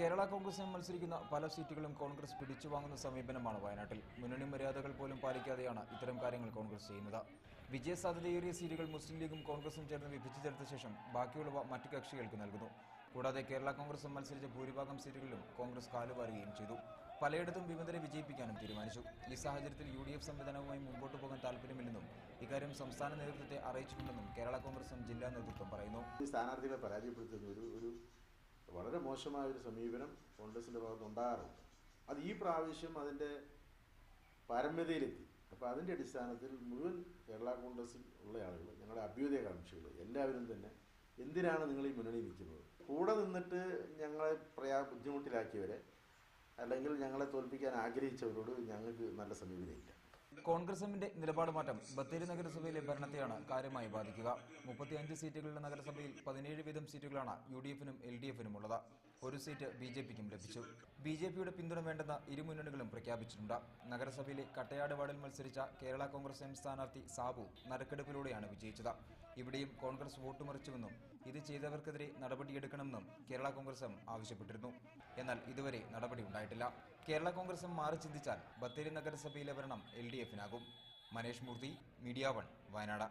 കേരള കോൺഗ്രസിന് മത്സരിക്കുന്ന പല സീറ്റുകളും കോൺഗ്രസ് പിടിച്ചു വാങ്ങുന്ന സമീപനമാണ് വയനാട്ടിൽ. മുന്നണി മര്യാദകൾ പോലും പാലിക്കാതെയാണ് ഇത്തരം കാര്യങ്ങൾ കോൺഗ്രസ് ചെയ്യുന്നത്. വിജയസാധ്യതയേറിയ സീറ്റുകൾ മുസ്ലിം ലീഗും കോൺഗ്രസും ചേർന്ന് വിഭജിച്ചെടുത്ത ശേഷം ബാക്കിയുള്ളവ മറ്റു കക്ഷികൾക്ക് നൽകുന്നു. കൂടാതെ കേരള കോൺഗ്രസ് മത്സരിച്ച ഭൂരിഭാഗം സീറ്റുകളിലും കോൺഗ്രസ് കാലുവാരുകയും ചെയ്തു. പലയിടത്തും വിമതരെ വിജയിപ്പിക്കാനും തീരുമാനിച്ചു. ഈ സാഹചര്യത്തിൽ യു ഡി എഫ് സംവിധാനവുമായി മുമ്പോട്ട് പോകാൻ താല്പര്യമില്ലെന്നും ഇക്കാര്യം സംസ്ഥാന നേതൃത്വത്തെ അറിയിച്ചിട്ടുണ്ടെന്നും കേരള കോൺഗ്രസും ജില്ലാ നേതൃത്വം പറയുന്നു. സ്ഥാനാർത്ഥികളെ പരാജയപ്പെടുത്തുന്ന ഒരു ഒരു വളരെ മോശമായ ഒരു സമീപനം കോൺഗ്രസിന്റെ ഭാഗത്ത് ഉണ്ടാകാറുണ്ട്. അത് ഈ പ്രാവശ്യം അതിന്റെ പാരമ്യതയിലെത്തി. അപ്പോൾ അതിന്റെ അടിസ്ഥാനത്തിൽ മുഴുവൻ കേരള കോൺഗ്രസിൽ ഉള്ള ആളുകൾ ഞങ്ങളുടെ അഭ്യുദയകാംക്ഷികൾ എല്ലാവരും തന്നെ എന്തിനാണ് നിങ്ങൾ ഈ മുന്നണി നിൽക്കുന്നത് കൂടെ നിന്നിട്ട് ഞങ്ങളെ പ്രയാ ബുദ്ധിമുട്ടിലാക്കിയവരെ അല്ലെങ്കിൽ ഞങ്ങളെ തോൽപ്പിക്കാൻ ആഗ്രഹിച്ചവരോട് ഞങ്ങൾക്ക് നല്ല സമീപനമില്ല. കോൺഗ്രസ് എമ്മിന്റെ നിലപാട് മാറ്റം ബത്തേരി നഗരസഭയിലെ ഭരണത്തെയാണ് കാര്യമായി ബാധിക്കുക. മുപ്പത്തിയഞ്ച് സീറ്റുകളുള്ള നഗരസഭയിൽ പതിനേഴ് വീതം സീറ്റുകളാണ് യു ഡി എഫിനും എൽ ഡി എഫിനും ഉള്ളത്. ഒരു സീറ്റ് ബി ജെ പിക്കും ലഭിച്ചു. ബി ജെ പിയുടെ പിന്തുണ വേണ്ടെന്ന് ഇരുമുന്നണികളും പ്രഖ്യാപിച്ചിട്ടുണ്ട്. നഗരസഭയിലെ കട്ടയാട് വാർഡിൽ മത്സരിച്ച കേരള കോൺഗ്രസ് എം സ്ഥാനാർത്ഥി സാബു നറുക്കെടുപ്പിലൂടെയാണ് വിജയിച്ചത്. ഇവിടെയും കോൺഗ്രസ് വോട്ട് മറിച്ചുവെന്നും ഇത് ചെയ്തവർക്കെതിരെ നടപടിയെടുക്കണമെന്നും കേരള കോൺഗ്രസ് എം ആവശ്യപ്പെട്ടിരുന്നു. എന്നാൽ ഇതുവരെ നടപടി ഉണ്ടായിട്ടില്ല. കേരള കോൺഗ്രസും മാറി ചിന്തിച്ചാൽ ബത്തേരി നഗരസഭയിലെ ഭരണം L D എഫിനാകും. Manesh Murthy media one Wayanad.